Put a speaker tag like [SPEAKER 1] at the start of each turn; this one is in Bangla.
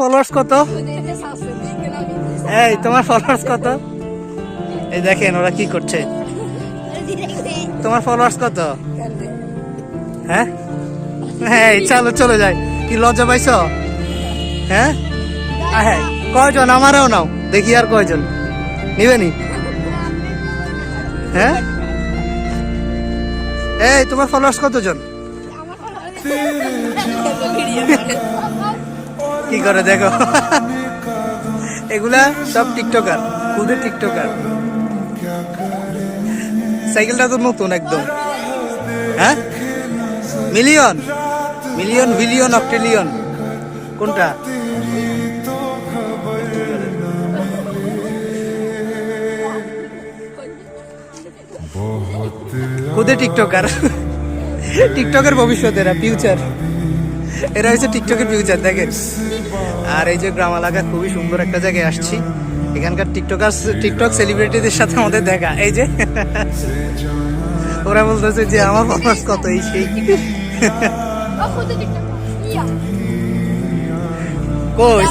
[SPEAKER 1] ফলোয়ার্স কত? এই, তোমার ফলোয়ার্স কত? এই দেখেন, ওরা কি করছে? তোমার ফলোয়ার্স কত? হ্যাঁ? হ্যাঁ চলো, চলে যাই। কি লজ্জা পাইছো? হ্যাঁ? হ্যাঁ কয়জন? আমারও নাও। দেখি আর কয়জন। নিবেনি হ্যাঁ? এই, তোমার ফলোয়ার্স কতজন? কি করে দেখো? এগুলা সব টিকটকার, খুদে টিকটকার। সাইকেলটা তো নতুন একদম। হ্যাঁ? Million million, billion, octillion. কোনটা? খুদে টিকটকার। টিকটকের ভবিষ্যৎ এরা ফিউচার এরা হচ্ছে টিকটকের ফিউচার দেখেন। আর এই যে গ্রাম এলাকা খুবই সুন্দর একটা জায়গায় আসছি। এখানকার টিকটকার টিকটক সেলিব্রিটিদের সাথে আমাদের দেখা। এই যে ওরা বলতেছে যে আমার ফলোয়ার্স কত? এই সেই। কই?